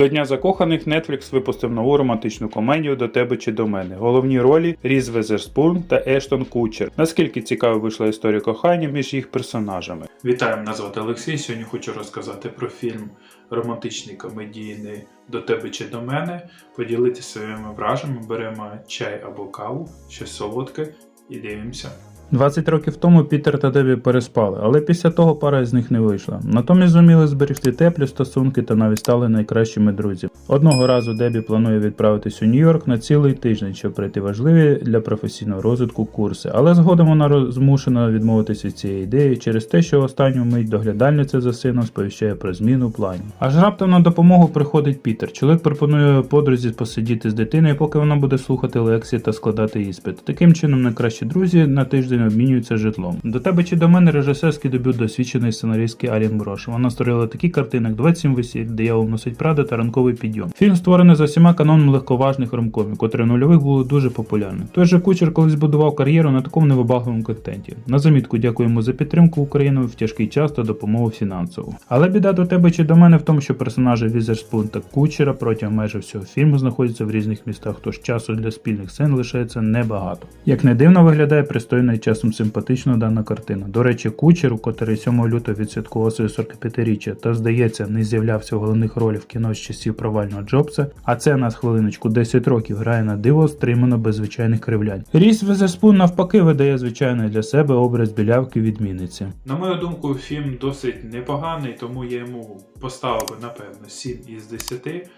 До Дня закоханих Netflix випустив нову романтичну комедію до тебе чи до мене. Головні ролі Різ Везерспун та Ештон Кучер. Наскільки цікаво вийшла історія кохання між їх персонажами? Вітаю, мене звати Олексій. Сьогодні хочу розказати про фільм романтичний комедійний до тебе чи до мене. Поділитися своїми враженнями. Беремо чай або каву, щось солодке і дивимося. 20 років тому Пітер та Дебі переспали, але після того пара з них не вийшла. Натомість зуміли зберегти теплі стосунки та навіть стали найкращими друзями. Одного разу Дебі планує відправитись у Нью-Йорк на цілий тиждень, щоб пройти важливі для професійного розвитку курси, але згодом вона змушена відмовитися від цієї ідеї через те, що в останню мить доглядальниця за сином сповіщає про зміну планів. Аж раптом на допомогу приходить Пітер. Чоловік пропонує подрузі посидіти з дитиною, поки вона буде слухати лекції та складати іспит. Таким чином, найкращі друзі на тиждень обмінюються житлом. До тебе чи до мене режисерський дебют досвідченої сценаристки Арін Брош. Вона створила такі картини, як 27 весіль, диявол носить Прада та ранковий підйом. Фільм створений за всіма канонами легковажних ромкомів, котрі в нульових були дуже популярні. Той же кучер колись будував кар'єру на такому невибагливому контенті. На замітку дякуємо за підтримку України в тяжкий час та допомогу фінансову. Але біда до тебе чи до мене в тому, що персонажі Візерспун та кучера протягом майже всього фільму знаходяться в різних містах, тож часу для спільних сцен лишається небагато. Як не дивно виглядає пристойно і часом симпатично дана картина. До речі, кучеру, котрий 7 лютого відсвяткував своє 45-річчя та, здається, не з'являвся в головних ролях в кіно з часів провального Джобса, а це на хвилиночку 10 років грає на диво стримано без звичайних кривлянь. Ріс Везерспун навпаки видає звичайний для себе образ білявки відмінниці. На мою думку, фільм досить непоганий, тому я йому поставив би, напевно 7 із 10.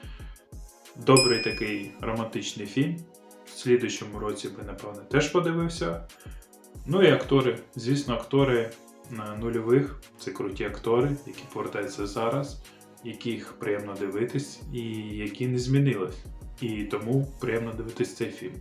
Добрий такий романтичний фільм. В слідущому році би, напевно, теж подивився. Ну і актори. Звісно, актори на нульових це круті актори, які повертаються зараз, яких приємно дивитись, і які не змінились. І тому приємно дивитись цей фільм.